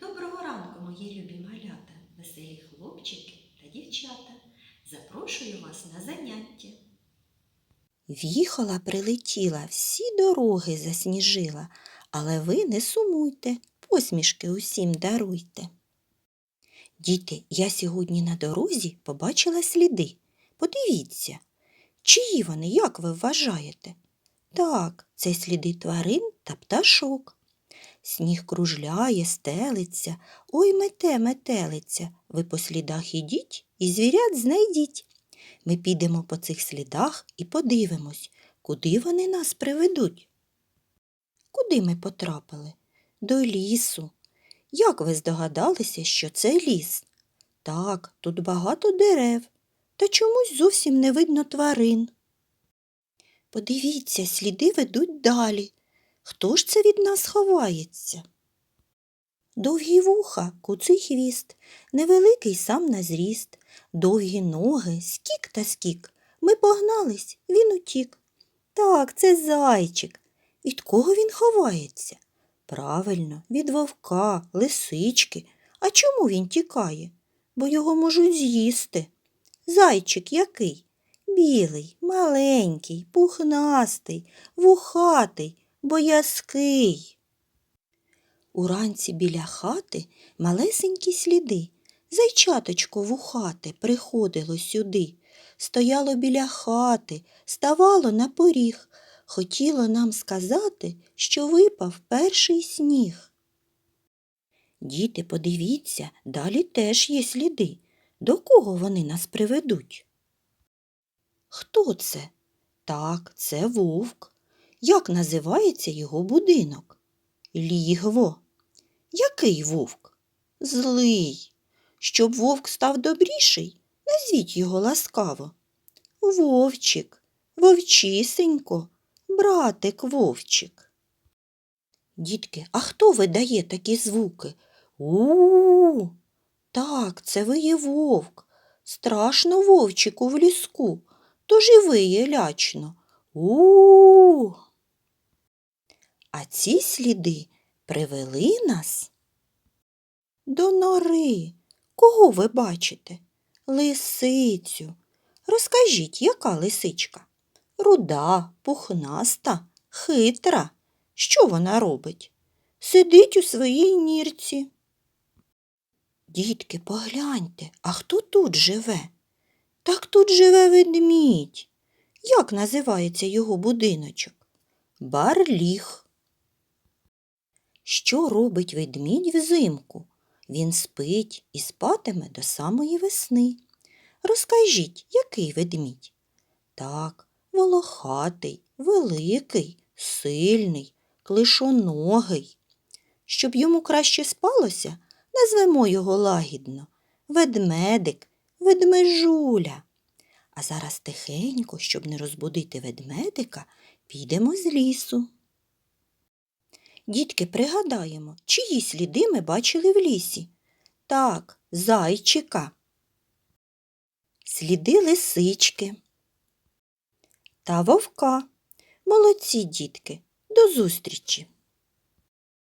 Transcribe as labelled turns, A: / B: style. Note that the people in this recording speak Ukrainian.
A: Доброго ранку, мої любі малята, веселі хлопчики та дівчата. Запрошую вас на заняття.
B: Віхола прилетіла, всі дороги засніжила, але ви не сумуйте, посмішки усім даруйте. Діти, я сьогодні на дорозі побачила сліди. Подивіться, чиї вони, як ви вважаєте? Так, це сліди тварин та пташок. Сніг кружляє, стелиться, ой мете метелиця. Ви по слідах ідіть і звірят знайдіть. Ми підемо по цих слідах і подивимось, куди вони нас приведуть. Куди ми потрапили? До лісу. Як ви здогадалися, що це ліс? Так, тут багато дерев, та чомусь зовсім не видно тварин. Подивіться, сліди ведуть далі. Хто ж це від нас ховається? Довгі вуха, куций хвіст, невеликий сам на зріст, довгі ноги, скік та скік. Ми погнались, він утік. Так, це зайчик. Від кого він ховається? Правильно, від вовка, лисички. А чому він тікає? Бо його можуть з'їсти. Зайчик який? Білий, маленький, пухнастий, вухатий, боязкий. Уранці біля хати малесенькі сліди. Зайчаточко вухате приходило сюди, стояло біля хати, ставало на поріг, хотіло нам сказати, що випав перший сніг. Діти, подивіться, далі теж є сліди. До кого вони нас приведуть? Хто це? Так, це вовк. Як називається його будинок? Лігво. Який вовк? Злий. Щоб вовк став добріший, назвіть його ласкаво. Вовчик, вовчисенько, братик вовчик. Дітки, а хто видає такі звуки? У. Так, це виє вовк. Страшно вовчику в ліску, тож і виє лячно. У. А ці сліди привели нас до нори. Кого ви бачите? Лисицю. Розкажіть, яка лисичка? Руда, пухнаста, хитра. Що вона робить? Сидить у своїй нірці. Дітки, погляньте, а хто тут живе? Так тут живе ведмідь. Як називається його будиночок? Барліг. Що робить ведмідь взимку? Він спить і спатиме до самої весни. Розкажіть, який ведмідь? Так, волохатий, великий, сильний, клишоногий. Щоб йому краще спалося, назвемо його лагідно ведмедик, ведмежуля. А зараз тихенько, щоб не розбудити ведмедика, підемо з лісу. Дітки, пригадаємо, чиї сліди ми бачили в лісі. Так, зайчика, сліди лисички та вовка. Молодці, дітки, до зустрічі!